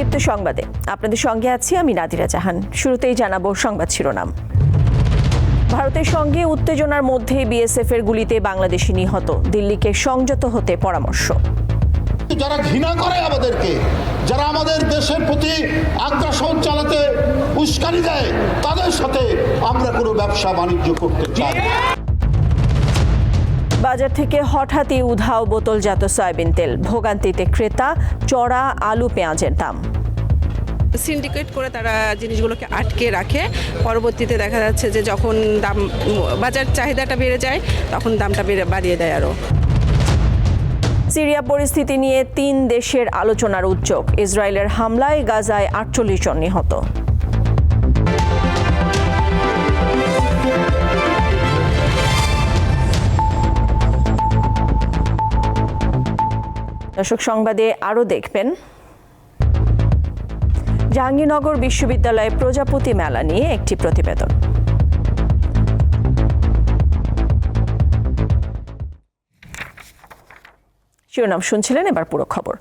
দীপ্ত সংবাদে। আপনাদের সঙ্গে আছি আমি নাদিরা জাহান। শুরুতেই জানাব সংবাদ শিরোনাম। ভারতের সঙ্গে উত্তেজনার মধ্যে বিএসএফ এর গুলিতে বাংলাদেশি নিহত। দিল্লিকে সংযত হতে পরামর্শ। যারা ঘৃণা করে আমাদেরকে যারা আমাদের দেশের প্রতি আগ্রাসন চালাতে উস্কানি দেয় তাদের সাথে আমরা কোনো ব্যবসা বাণিজ্য করতে চাই বাজার থেকে হঠাৎই উধাও বোতলজাত সয়াবিন তেল। ভোগান্তিতে ক্রেতা চড়া আলু পেঁয়াজের দাম। সিন্ডিকেট করে তারা জিনিসগুলোকে আটকে রাখে। পরবর্তীতে দেখা যাচ্ছে যে যখন দাম, বাজার চাহিদাটা বেড়ে যায়, তখন দামটা বেড়ে, বাড়িয়ে দেয় আরও। সিরিয়া পরিস্থিতি নিয়ে তিন দেশের আলোচনার উদ্যোগ। ইসরায়েলের হামলায় গাজায় আটচল্লিশ জন নিহত। দর্শক সংবাদে আরও দেখবেন। জাহাঙ্গীরনগর বিশ্ববিদ্যালয়ে প্রজাপতি মেলা নিয়ে একটি প্রতিবেদন। শিরোনাম শুনছিলেন এবার পুরো খবর।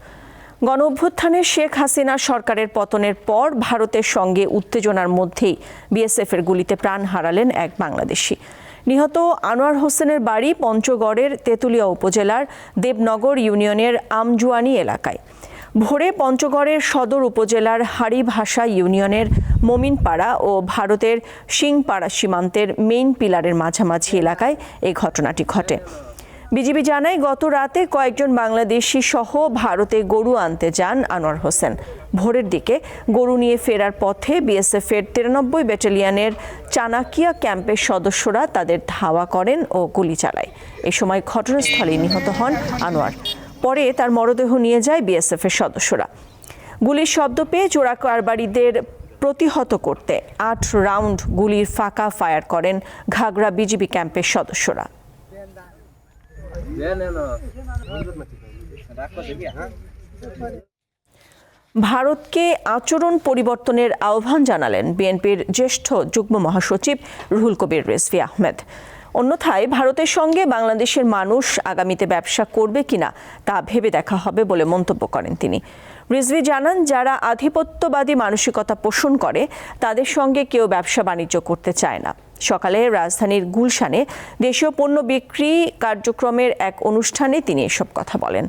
গণ অভ্যুত্থানে শেখ হাসিনা সরকারের পতনের পর ভারতের সঙ্গে উত্তেজনার মধ্যেই বিএসএফ এর গুলিতে প্রাণ হারালেন এক বাংলাদেশি। নিহত আনোয়ার হোসেনের বাড়ি পঞ্চগড়ের তেঁতুলিয়া উপজেলার দেবনগর ইউনিয়নের আমজুয়ানি এলাকায়। ভোরে পঞ্চগড়ের সদর উপজেলার হাড়িভাষা ইউনিয়নের মমিনপাড়া ও ভারতের সিংপাড়া সীমান্তের মেইন পিলারের মাঝামাঝি এলাকায় এই ঘটনাটি ঘটে। বিজিবি জানায়, গত রাতে কয়েকজন বাংলাদেশি সহ ভারতে গরু আনতে যান আনোয়ার হোসেন। ভোরের দিকে গরু নিয়ে ফেরার পথে বিএসএফ এর তিরানব্বই ব্যাটালিয়নের চানাকিয়া ক্যাম্পের সদস্যরা তাদের ধাওয়া করেন ও গুলি চালায়। এ সময় ঘটনাস্থলে নিহত হন আনোয়ার। পরে তার মরদেহ নিয়ে যায় বিএসএফ এর সদস্যরা। গুলির শব্দ পেয়ে চোরা কারবারিদের প্রতিহত করতে আট রাউন্ড গুলির ফাঁকা ফায়ার করেন ঘাগড়া বিজিবি ক্যাম্পের সদস্যরা। ভারতকে আচরণ পরিবর্তনের আহ্বান জানালেন বিএনপির জ্যেষ্ঠ যুগ্ম মহাসচিব রুহুল কবির রেজভি আহমেদ। অন্যথায় ভারতের সঙ্গে বাংলাদেশের মানুষ আগামীতে ব্যবসা করবে কিনা তা ভেবে দেখা হবে বলে মন্তব্য করেন তিনি। রিজভি জানান, যারা আধিপত্যবাদী মানসিকতা পোষণ করে, তাদের সঙ্গে কেউ ব্যবসা বাণিজ্য করতে চায় না। সকালে রাজধানীর গুলশানে দেশীয় পণ্য বিক্রি কার্যক্রমের এক অনুষ্ঠানে তিনি এসব কথা বলেন।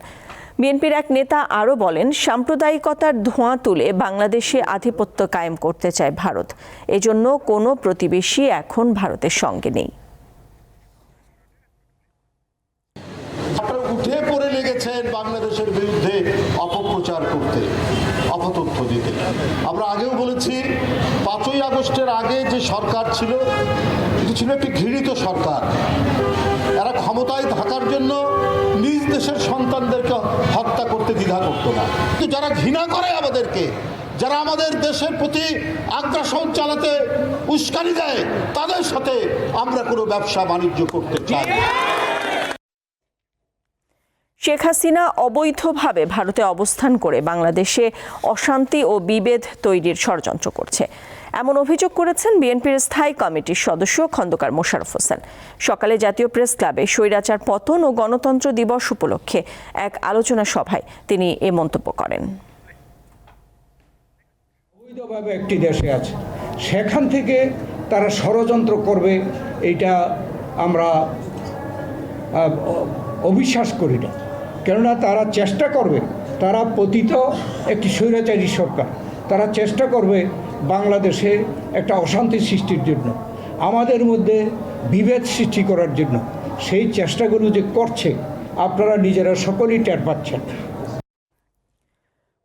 বিএনপির এক নেতা আরও বলেন, সাম্প্রদায়িকতার ধোঁয়া তুলে বাংলাদেশে আধিপত্য কায়েম করতে চায় ভারত। এজন্য কোনো প্রতিবেশী এখন ভারতের সঙ্গে নেই আপনারা উঠে পড়ে লেগেছেন বাংলাদেশের বিরুদ্ধে অপপ্রচার করতে, অপতথ্য দিতে। আমরা আগেও বলেছি, পাঁচই আগস্টের আগে যে সরকার ছিল, এটি ছিল একটি ঘৃণিত সরকার। এরা ক্ষমতায় থাকার জন্য নিজ দেশের সন্তানদেরকে হত্যা করতে দ্বিধা করতো না। কিন্তু যারা ঘৃণা করে আমাদেরকে, যারা আমাদের দেশের প্রতি আগ্রাসন চালাতে উস্কানি দেয়, তাদের সাথে আমরা কোনো ব্যবসা বাণিজ্য করতে চাই শেখ হাসিনা অবৈধভাবে ভারতে অবস্থান করে বাংলাদেশে অশান্তি ও বিভেদ তৈরির ষড়যন্ত্র করছে। এমন অভিযোগ করেছেন বিএনপির স্থায়ী কমিটির সদস্য খন্দকার মোশারফ হোসেন। সকালে জাতীয় প্রেস ক্লাবে স্বৈরাচার পতন ও গণতন্ত্র দিবস উপলক্ষে এক আলোচনা সভায় তিনি এ মন্তব্য করেন। অবৈধভাবে একটি দেশে আছে। সেখান থেকে তারা ষড়যন্ত্র করবে, এইটা আমরা অবিশ্বাস করি না। কেননা তারা চেষ্টা করবে, তারা পতিত একটি স্বৈরাচারী সরকার, তারা চেষ্টা করবে বাংলাদেশে একটা অশান্তি সৃষ্টির জন্য, আমাদের মধ্যে বিভেদ সৃষ্টি করার জন্য। সেই চেষ্টাগুলো যে করছে, আপনারা নিজেরা সকলেই টের পাচ্ছেন।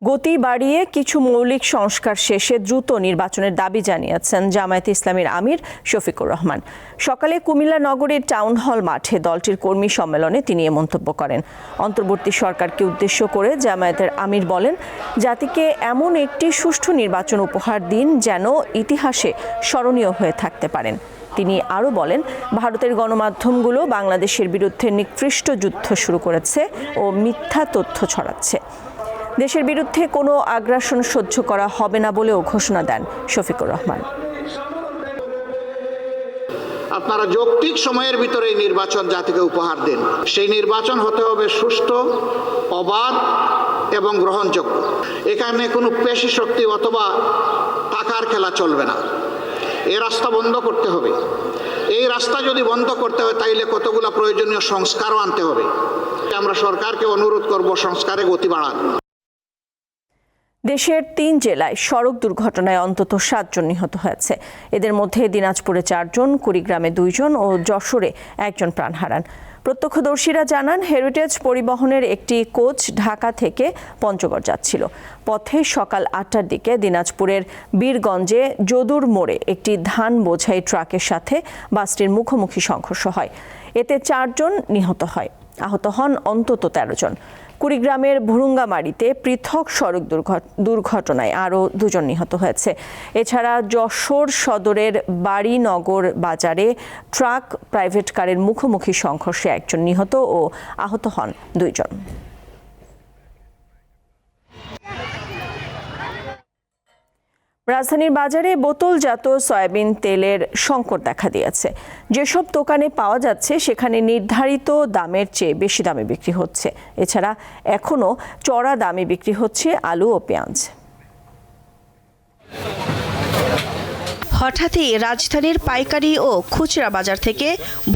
গতি বাড়িয়ে কিছু মৌলিক সংস্কার শেষে দ্রুত নির্বাচনের দাবি জানিয়েছেন জামায়াতে ইসলামীর আমির শফিকুর রহমান। সকালে কুমিল্লা নগরীর টাউন হল মাঠে দলটির কর্মী সম্মেলনে তিনি এ মন্তব্য করেন। অন্তর্বর্তী সরকারকে উদ্দেশ্য করে জামায়াতের আমির বলেন, জাতিকে এমন একটি সুষ্ঠু নির্বাচন উপহার দিন যেন ইতিহাসে স্মরণীয় হয়ে থাকতে পারেন। তিনি আরও বলেন, ভারতের গণমাধ্যমগুলো বাংলাদেশের বিরুদ্ধে নিকৃষ্ট যুদ্ধ শুরু করেছে ও মিথ্যা তথ্য ছড়াচ্ছে। দেশের বিরুদ্ধে কোনো আগ্রাসন সহ্য করা হবে না বলেও ঘোষণা দেন শফিকুর রহমান। আপনারা যৌক্তিক সময়ের ভিতরে এই নির্বাচন জাতিকে উপহার দেন। সেই নির্বাচন হতে হবে সুষ্ঠু অবাধ এবং গ্রহণযোগ্য। এখানে কোনো পেশি শক্তি অথবা টাকার খেলা চলবে না। এই রাস্তা বন্ধ করতে হবে। এই রাস্তা যদি বন্ধ করতে হয়, তাইলে কতগুলো প্রয়োজনীয় সংস্কারও আনতে হবে। আমরা সরকারকে অনুরোধ করব সংস্কারে গতি বাড়ান। দেশের তিন জেলায় সড়ক দুর্ঘটনায় অন্তত সাতজন নিহত হয়েছে। এদের মধ্যে দিনাজপুরে চারজন, কুড়িগ্রামে দুইজন ও যশোরে একজন প্রাণ হারান। প্রত্যক্ষদর্শীরা জানান হেরিটেজ পরিবহনের একটি কোচ ঢাকা থেকে পঞ্চগড় যাচ্ছিল। পথে সকাল আটটার দিকে দিনাজপুরের বীরগঞ্জে যদুর মোড়ে একটি ধান বোঝাই ট্রাকের সাথে বাসটির মুখোমুখি সংঘর্ষ হয়। এতে চারজন নিহত হয়। আহত হন অন্তত তেরো জন। কুড়িগ্রামের ভুরুঙ্গামারিতে পৃথক সড়ক দুর্ঘ- দুর্ঘটনায় আরও দুজন নিহত হয়েছে। এছাড়া যশোর সদরের বাড়িনগর বাজারে ট্রাক প্রাইভেট কারের মুখোমুখি সংঘর্ষে একজন নিহত ও আহত হন দুইজন। রাজধানীর বাজারে বোতলজাত সয়াবিন তেলের সংকট দেখা দিয়েছে। যেসব দোকানে পাওয়া যাচ্ছে, সেখানে নির্ধারিত দামের চেয়ে বেশি দামে বিক্রি হচ্ছে। এছাড়া এখনও চড়া দামে বিক্রি হচ্ছে আলু ও পেঁয়াজ। হঠাৎই রাজধানীর পাইকারি ও খুচরা বাজার থেকে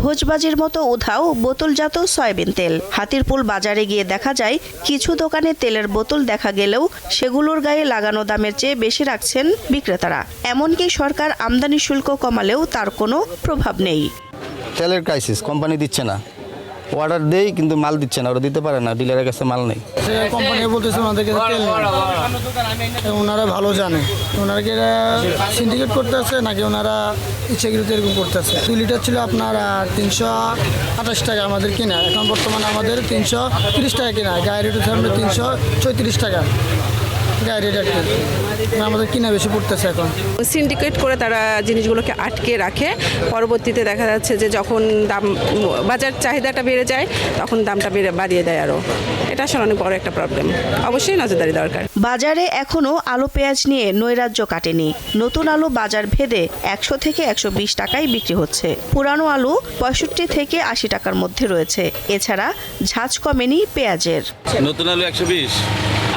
ভোজবাজির মতো উধাও বোতলজাত সয়াবিন তেল। হাতিরপুল বাজারে গিয়ে দেখা যায়, কিছু দোকানে তেলের বোতল দেখা গেলেও সেগুলোর গায়ে লাগানো দামের চেয়ে বেশি রাখছেন বিক্রেতারা। এমনকি সরকার আমদানি শুল্ক কমালেও তার কোনো প্রভাব নেই। তেলের ক্রাইসিস কোম্পানি দিচ্ছে না। অর্ডার দেই, কিন্তু মাল দিচ্ছে না, ওরা দিতে পারে না ডিলারের কাছে মাল নেই। কোম্পানি বলতেছে কাছে তেল ওনারা ভালো জানে। ওনারা কি সিন্ডিকেট করতে আছে নাকি ওনারা ইচ্ছাকৃত এরকম করতেছে দুই লিটার ছিল আপনার তিনশো আঠাশ টাকা আমাদের কিনা। এখন বর্তমানে আমাদের তিনশো তিরিশ টাকা কিনা। গায়ের রেট হচ্ছে তিনশো চৌত্রিশ টাকা। গায়ের রেট আমাদের কিনা বেশি পড়তেছে এখন। সিন্ডিকেট করে তারা জিনিসগুলোকে আটকে রাখে। পরবর্তীতে দেখা যাচ্ছে যে যখন দাম বাজার চাহিদাটা বেড়ে যায় তখন দামটা বেড়ে বাড়িয়ে দেয় আরও এটা আসলে অনেক বড় একটা প্রবলেম অবশ্যই নজরদারি দরকার। বাজারে এখনও আলু পেঁয়াজ নিয়ে নৈরাজ্য কাটেনি। নতুন আলু বাজার ভেদে একশো থেকে একশো বিশ টাকায় বিক্রি হচ্ছে। পুরানো আলু পঁয়ষট্টি থেকে আশি টাকার মধ্যে রয়েছে। এছাড়া ঝাঁজ কমেনি পেঁয়াজের। নতুন আলু একশো বিশ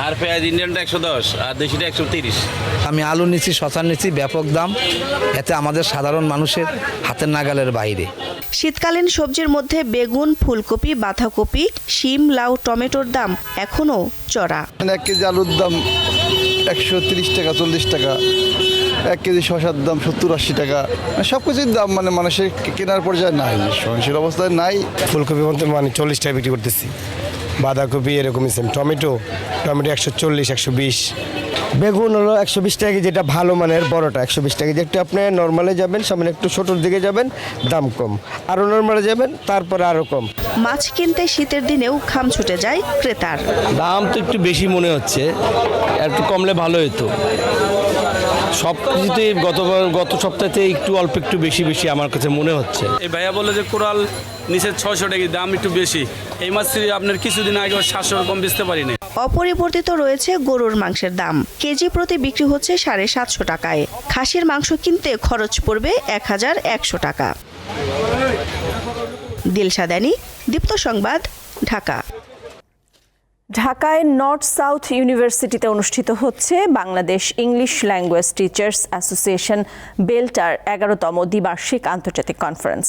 আর পেঁয়াজ ইন্ডিয়ানটা একশো দশ আর দেশিটা একশো তিরিশ। আমি আলু নিচ্ছি শশা নিচ্ছি ব্যাপক দাম। এতে আমাদের সাধারণ মানুষের হাতের নাগালের বাইরে। শীতকালীন সবজির মধ্যে বেগুন ফুলকপি বাঁধাকপি শিম লাউ টমেটোর দাম এখনও চড়া। এক কেজি আলুর দাম একশো তিরিশ টাকা চল্লিশ টাকা। এক কেজি শশার দাম সত্তর আশি টাকা। মানে সব কিছুর দাম মানে মানুষের কেনার পর্যায়ে নাই। সহনশীল অবস্থায় নাই। ফুলকপি মধ্যে মানে চল্লিশ টাকা বিক্রি করতেছি। বাঁধাকপি এরকমই সেম টমেটো টমেটো একশো চল্লিশ একশো বিশ। বেগুন হলো একশো বিশ টাকা কেজি, যেটা ভালো মানের বড়টা একশো বিশ টাকা কেজি। একটু আপনি নর্মালে যাবেন সামনে একটু ছোটোর দিকে যাবেন দাম কম। আরও নর্মালে যাবেন তারপরে আরও কম। মাছ কিনতে শীতের দিনেও খাম ছুটে যায় ক্রেতার। দাম তো একটু বেশি মনে হচ্ছে একটু কমলে ভালো হতো। সব কিছুতে গতবার গত সপ্তাহে একটু অল্প একটু বেশি বেশি আমার কাছে মনে হচ্ছে। এই ভাইয়া বলে যে কোরাল নিচে ছয়শো টাকা দাম একটু বেশি। এই মাছ আপনার কিছুদিন আগে সাতশো কম বেচতে পারিনি। অপরিবর্তিত রয়েছে গরুর মাংসের দাম। কেজি প্রতি বিক্রি হচ্ছে সাড়ে সাতশো টাকায়। খাসির মাংস কিনতে খরচ পড়বে এক হাজার একশো টাকা। দিলশাদানি দীপ্ত সংবাদ ঢাকা। ঢাকায় নর্থ সাউথ ইউনিভার্সিটিতে অনুষ্ঠিত হচ্ছে Bangladesh English language teachers association বেল্টার এগারোতম দ্বিবার্ষিক আন্তর্জাতিক কনফারেন্স।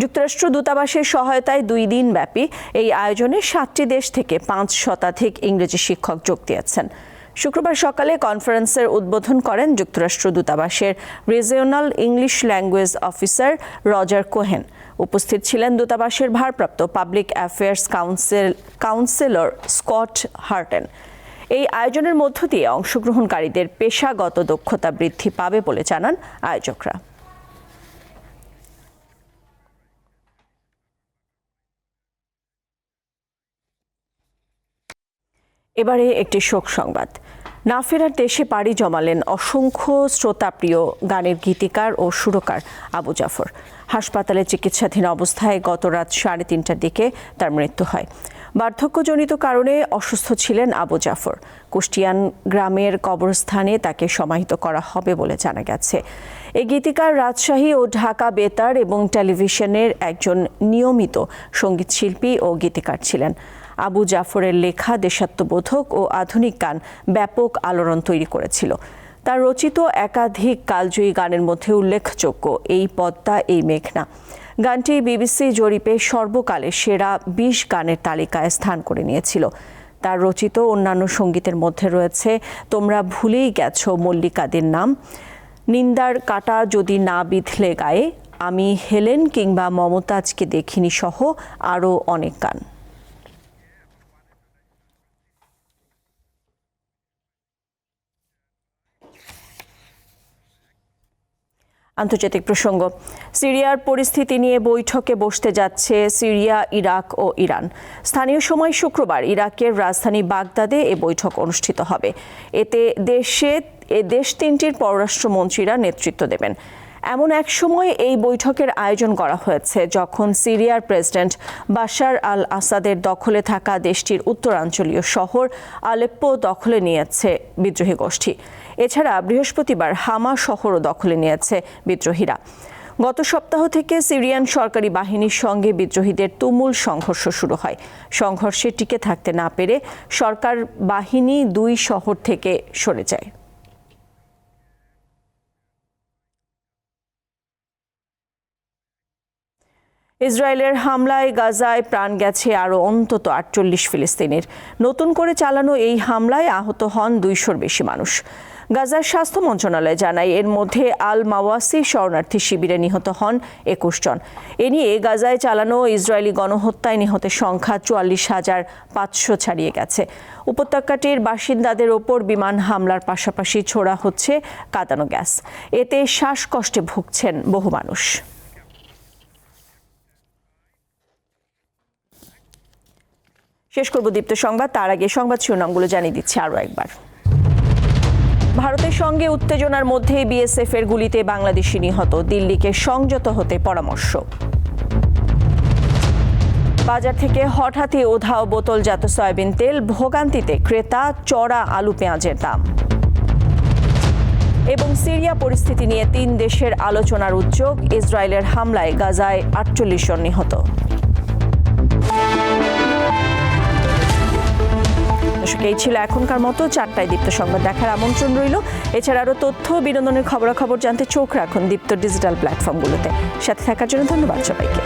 যুক্তরাষ্ট্র দূতাবাসের সহায়তায় দুই দিন ব্যাপী এই আয়োজনে সাতটি দেশ থেকে পাঁচ শতাধিক ইংরেজি শিক্ষক যোগ দিয়েছেন। শুক্রবার সকালে কনফারেন্সের উদ্বোধন করেন যুক্তরাষ্ট্র দূতাবাসের regional English language officer Roger Cohen. উপস্থিত ছিলেন দূতাবাসের ভারপ্রাপ্ত public affairs council counsellor Scott Harten. এই আয়োজনের মধ্য দিয়ে অংশগ্রহণকারীদের পেশাগত দক্ষতা বৃদ্ধি পাবে বলে জানান আয়োজকরা। এবারে একটি শোক সংবাদ। না ফেরার দেশে পাড়ি জমালেন অসংখ্য শ্রোতাপ্রিয় গানের গীতিকার ও সুরকার আবু জাফর। হাসপাতালে চিকিৎসাধীন অবস্থায় গত রাত সাড়ে তিনটার দিকে তার মৃত্যু হয়। বার্ধক্যজনিত কারণে অসুস্থ ছিলেন আবু জাফর। কুষ্টিয়ান গ্রামের কবরস্থানে তাকে সমাহিত করা হবে বলে জানা গেছে। এই গীতিকার রাজশাহী ও ঢাকা বেতার এবং টেলিভিশনের একজন নিয়মিত সংগীত শিল্পী ও গীতিকার ছিলেন। আবু জাফরের লেখা দেশাত্মবোধক ও আধুনিক গান ব্যাপক আলোড়ন তৈরি করেছিল। তার রচিত একাধিক কালজয়ী গানের মধ্যে উল্লেখযোগ্য এই পদ্মা, এই মেঘনা। গানটি বিবিসি জরিপে সর্বকালের সেরা বিশ গানের তালিকায় স্থান করে নিয়েছিল। তার রচিত অন্যান্য সঙ্গীতের মধ্যে রয়েছে তোমরা ভুলেই গেছো মল্লিকাদের নাম, নিন্দার কাটা যদি না বিধলে গায়ে, আমি হেলেন কিংবা মমতাজকে দেখিনি সহ আরও অনেক গান। আন্তর্জাতিক প্রসঙ্গ। সিরিয়ার পরিস্থিতি নিয়ে বৈঠকে বসতে যাচ্ছে সিরিয়া, ইরাক ও ইরান। স্থানীয় সময় শুক্রবার ইরাকের রাজধানী বাগদাদে এ বৈঠক অনুষ্ঠিত হবে। এতে দেশে, এ দেশ তিনটির পররাষ্ট্রমন্ত্রীরা নেতৃত্ব দেবেন। এমন এক সময় এই বৈঠকের আয়োজন করা হয়েছে যখন সিরিয়ার প্রেসিডেন্ট বাশার আল আসাদের দখলে থাকা দেশটির উত্তরাঞ্চলীয় শহর আলেপ্পো দখলে নিয়েছে বিদ্রোহী গোষ্ঠী। এছাড়া বৃহস্পতিবার হামা শহরও দখলে নিয়েছে বিদ্রোহীরা। গত সপ্তাহ থেকে সিরিয়ান সরকারি বাহিনীর সঙ্গে বিদ্রোহীদের তুমুল সংঘর্ষ শুরু হয়। সংঘর্ষে টিকে থাকতে না পেরে সরকার বাহিনী দুই শহর থেকে সরে যায়। ইসরায়েলের হামলায় গাজায় প্রাণ গেছে আরও অন্তত আটচল্লিশ ফিলিস্তিনির। নতুন করে চালানো এই হামলায় আহত হন দুইশোর বেশি মানুষ। গাজার স্বাস্থ্য মন্ত্রণালয় জানায়, এর মধ্যে আল মাওয়াসি শরণার্থী শিবিরে নিহত হন একুশ জন। এ নিয়ে গাজায় চালানো ইসরায়েলি গণহত্যায় নিহতের সংখ্যা চুয়াল্লিশ হাজার পাঁচশো ছাড়িয়ে গেছে। উপত্যকাটির বাসিন্দাদের ওপর বিমান হামলার পাশাপাশি ছোড়া হচ্ছে কাঁদানো গ্যাস। এতে শ্বাসকষ্টে ভুগছেন বহু মানুষ। শেষ করব দীপ্ত সংবাদ, তার আগে সংবাদ শিরোনামগুলো জানিয়ে দিচ্ছি আরও একবার। ভারতের সঙ্গে উত্তেজনার মধ্যে বিএসএফ এর গুলিতে বাংলাদেশি নিহত, দিল্লিকে সংযত হতে পরামর্শ। বাজার থেকে হঠাৎই ওধাও বোতলজাত সয়াবিন তেল ভোগান্তিতে ক্রেতা চড়া আলু পেঁয়াজের দাম। এবং সিরিয়া পরিস্থিতি নিয়ে তিন দেশের আলোচনার উদ্যোগ, ইসরায়েলের হামলায় গাজায় আটচল্লিশ জন নিহত। এই ছিল এখনকার মতো চারটায় দীপ্ত সংবাদ দেখার আমন্ত্রণ রইল। এছাড়া আরও তথ্য, বিনোদনের খবরাখবর জানতে চোখ রাখুন দীপ্ত ডিজিটাল প্ল্যাটফর্মগুলোতে। সাথে থাকার জন্য ধন্যবাদ সবাইকে।